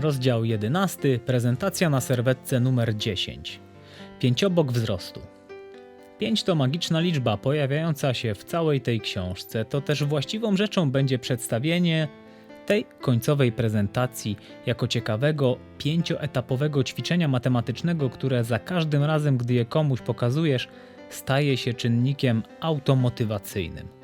Rozdział 11. Prezentacja na serwetce numer 10. Pięciobok wzrostu. 5 to magiczna liczba pojawiająca się w całej tej książce. To też właściwą rzeczą będzie przedstawienie tej końcowej prezentacji jako ciekawego pięcioetapowego ćwiczenia matematycznego, które za każdym razem, gdy je komuś pokazujesz, staje się czynnikiem automotywacyjnym.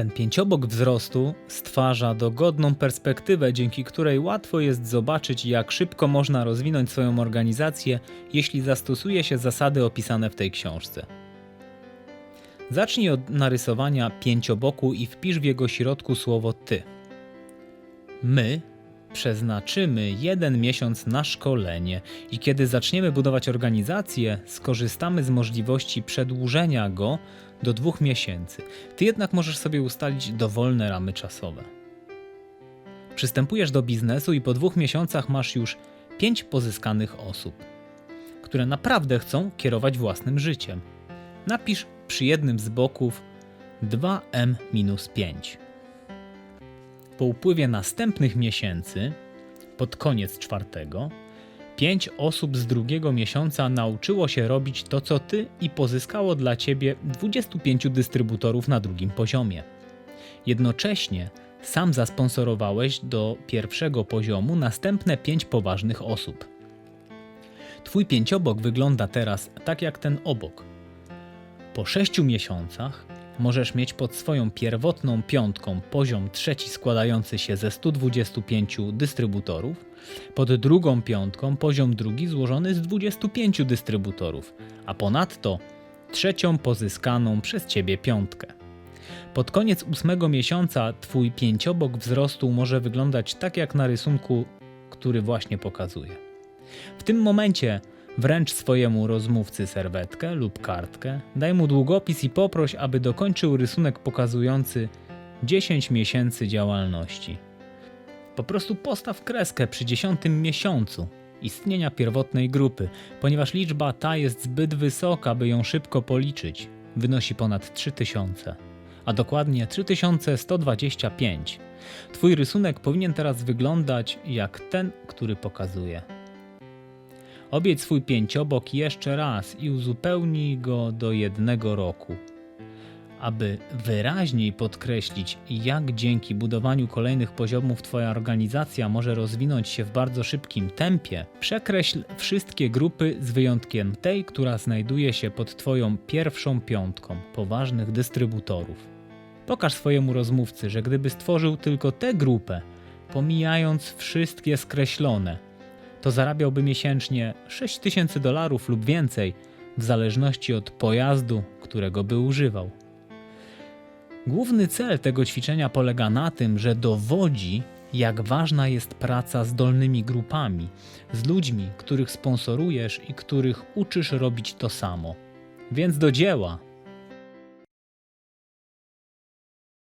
Ten pięciobok wzrostu stwarza dogodną perspektywę, dzięki której łatwo jest zobaczyć, jak szybko można rozwinąć swoją organizację, jeśli zastosuje się zasady opisane w tej książce. Zacznij od narysowania pięcioboku i wpisz w jego środku słowo ty. My przeznaczymy jeden miesiąc na szkolenie i kiedy zaczniemy budować organizację, skorzystamy z możliwości przedłużenia go do dwóch miesięcy. Ty jednak możesz sobie ustalić dowolne ramy czasowe. Przystępujesz do biznesu i po dwóch miesiącach masz już pięć pozyskanych osób, które naprawdę chcą kierować własnym życiem. Napisz przy jednym z boków 2m-5. Po upływie następnych miesięcy, pod koniec czwartego, pięć osób z drugiego miesiąca nauczyło się robić to, co ty i pozyskało dla ciebie 25 dystrybutorów na drugim poziomie. Jednocześnie sam zasponsorowałeś do pierwszego poziomu następne pięć poważnych osób. Twój pięciobok wygląda teraz tak jak ten obok. Po sześciu miesiącach możesz mieć pod swoją pierwotną piątką poziom trzeci składający się ze 125 dystrybutorów, pod drugą piątką poziom drugi złożony z 25 dystrybutorów, a ponadto trzecią pozyskaną przez Ciebie piątkę. Pod koniec ósmego miesiąca Twój pięciobok wzrostu może wyglądać tak jak na rysunku, który właśnie pokazuję. W tym momencie wręcz swojemu rozmówcy serwetkę lub kartkę, daj mu długopis i poproś, aby dokończył rysunek pokazujący 10 miesięcy działalności. Po prostu postaw kreskę przy 10 miesiącu istnienia pierwotnej grupy, ponieważ liczba ta jest zbyt wysoka, by ją szybko policzyć. Wynosi ponad 3000, a dokładnie 3125. Twój rysunek powinien teraz wyglądać jak ten, który pokazuję. Obieć swój pięciobok jeszcze raz i uzupełnij go do jednego roku. Aby wyraźniej podkreślić, jak dzięki budowaniu kolejnych poziomów Twoja organizacja może rozwinąć się w bardzo szybkim tempie, przekreśl wszystkie grupy z wyjątkiem tej, która znajduje się pod Twoją pierwszą piątką poważnych dystrybutorów. Pokaż swojemu rozmówcy, że gdyby stworzył tylko tę grupę, pomijając wszystkie skreślone, to zarabiałby miesięcznie 6000 dolarów lub więcej, w zależności od pojazdu, którego by używał. Główny cel tego ćwiczenia polega na tym, że dowodzi, jak ważna jest praca z dolnymi grupami, z ludźmi, których sponsorujesz i których uczysz robić to samo. Więc do dzieła!